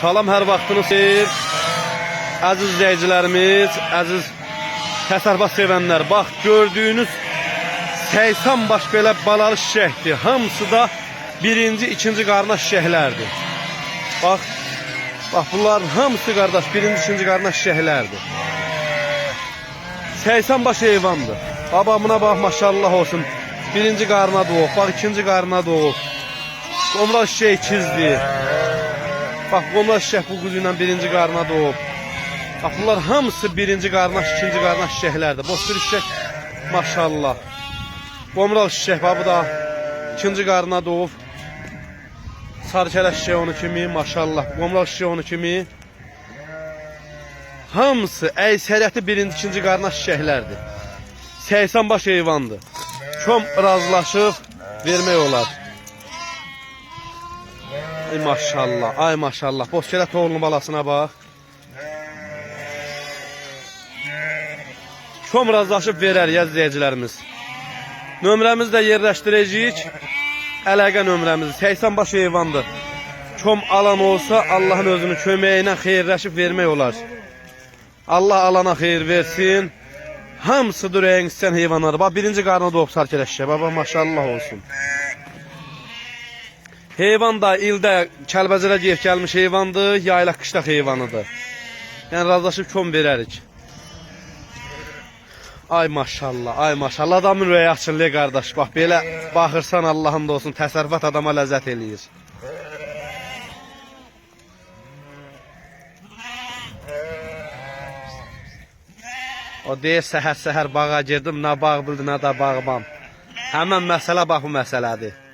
Salam hər vaxtınız xeyir. Əziz izləyicilərimiz, əziz təsərrüfat sevənlər, bax gördüyünüz 80 baş belə balalı şişəkdir. Hamısı da birinci, ikinci qarna şişəklərdir. Bax, bax bunların hamısı qardaş birinci, ikinci qarna şişəklərdir. 80 baş heyvandır. Babamına bax maşallah olsun. Birinci qarna doğub, bax ikinci qarna doğub. Qomra şişək ikizdir. Bax qomra şişək bu quzu ilə birinci qarna doğub. Bax bunlar hamısı birinci qarnaş, ikinci qarnaş şişəklərdir. Bostur şişək maşallah. Qomral şişək bax bu da ikinci qarna doğub. Sarıkələ şişək onu kimi maşallah. Qomral şişək onu kimi. Hamısı əksəriyyəti birinci, ikinci qarnaş şişəklərdir. 80 baş heyvandır. Çom razılaşıb vermək olar. Ay maşallah, ay maşallah. Bozkələ toğlunun balasına bax. Çom razılaşıb verər ya izləyicilərimiz. Nömrəmizi də yerləşdirəcəyik. Əlaqə nömrəmiz 80 baş heyvandır. Çom alan olsa Allahın özünün köməyi ilə xeyirləşib vermək olar. Allah alana xeyir versin. Hamısı ürəyin istəyən heyvanlar. Bax birinci qarnı doğub sarkələşə. Baba maşallah olsun. Heyvan da ildə Kəlbəzərə gəlib gəlmiş heyvandır, yaylaq qışlaq heyvanıdır. Yəni razılaşıb kom verərik. Ay maşallah, ay maşallah adamın ürəyi açılır qardaş. Bax belə baxırsan Allahın da olsun, təsərrüfat adama ləzzət eləyir. O deyir səhər-səhər bağa girdim, nə bağ bildi, nə də bağban. Həmən məsələ bax bu məsələdir.